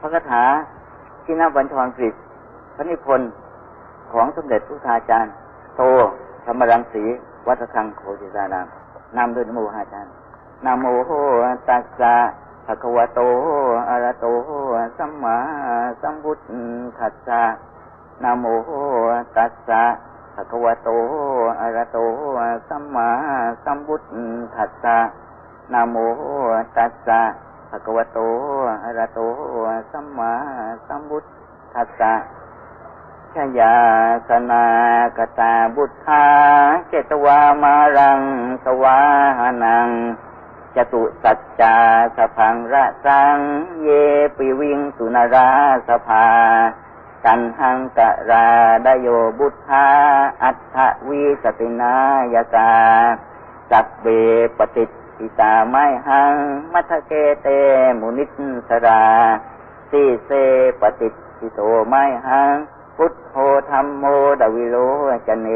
พระคาถาที่นับบัญชรกฤษพระนิพนธ์ของสมเด็จพุทธาจารย์ โตธรรมรังสีวัฒคังโคจิตารามนำโดยนโมหาจารย์นะโมตัสสะภะคะวะโตอะระโตสัมมาสัมพุทธัสสะนะโมตัสสะภะคะวะโตอะระโตสัมมาสัมพุทธัสสะนะโมตัสสะ ภะคะวะโตอะระโตสัมมาสัมพุทธัสสะชยาสนากตาบุตธาเจตวามารังสวาหานังจตุสัจจาสพังระสัง เยปิวิงสุนราสภากันหังกะราดโยบุตธาอัฏฐวิสตินายกาสัพเบปฏิ ปิตาไมหัง มัทเกเตมุนิสสราสีเสปฏิปิโตไมหัง พุทโธธรรมโมดวิโลจเน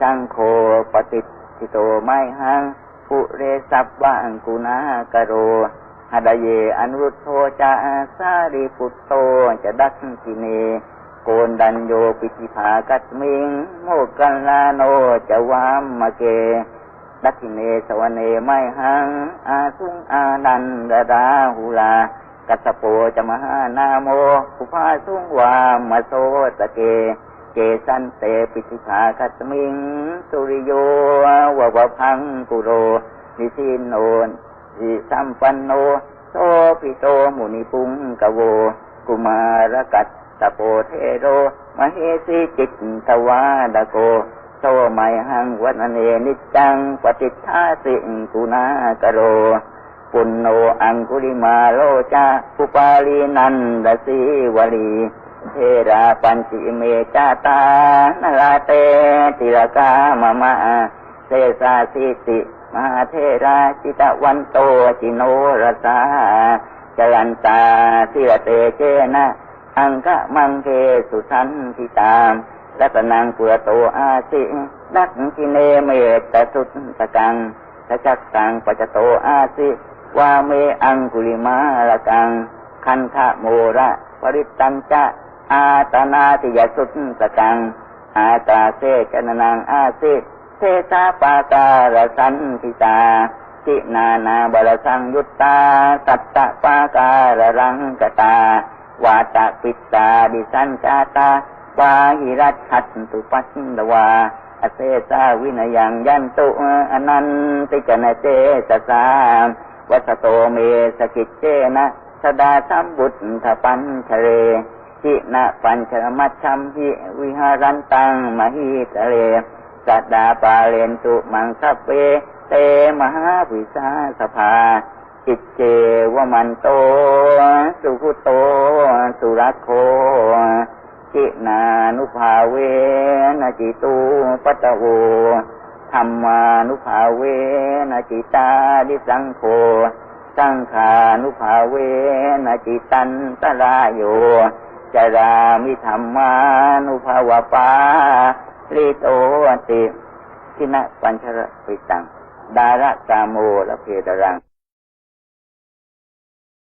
สังโฆปฏิปิโตไมหังปุเรสัพวังกุณากโรหดเยอนุรุโทจะสาริปุตโตจะดักกิเน โกนดันโยปิจิภากัตมิง โมกันลาโนจะวามมะเก ดักกิเนสวเนไมหัง อาสุงอานันดาดาหุลา กัสโปจะมหานาโมอุภาสุงวามะโสตะเกเจสันเตปิสิขาคัตมิง สุริโยวะวะพังกุโรนิสินโนนสิสัมปันโน โสปิโตมุนิปุงกโว กุมารกัตตะโปเทโรมเหสีจิตตวาดโก โสไมหังวันเนนิจังปฏิทาสิงกุณากโร ปุณโนอังคุลิมาโลจาปุปาลีนันดสีวลีเทราปัญจิเมจาตานลาเตติรกามะมะเสสาสิติมหาเทราจิตวันโตจิโนรสาจรันตาสิรเตเจนะอังคะมังเกสุสันทิตาม รัตนังปุระโตอาสินักกิเนเมตสุตตะกังทจักตังปัจโตอาสิวาเมอังกุลิมาละกัง คันทะโมระปริตตังจะอาตนาติยสุตตะกัง อาตาเสกนนังอาสิเทสาปาการสันติตาจินานาบรสังยุตตาสัตตะปาการรังกตาวาตะปิตาดิสันจาตา วาหิรัตขัตตุปัสสวาอเซสาวินยังยันตุอนันติจนะเจสสาวัสโตเมสกิจเจนะสดาสัมบุตถปัญชเรจินะปัญชมัชชัมพิวิหารันตังมหิตะเลสัดาปาเลนตุมังคัเวเตมหาวิสาสภาจิตเจวมันโต สุขุโต สุรโค จินานุภาเวนจิตูปัตโวธรรมานุภาเวนจิตาดิสังโฆสังขานุภาเวนจิตันตรายโยจรามิธรรมานุภาวปาลิโตติทินะปัญชรปิตัง ดาระกาโมละเพดรัง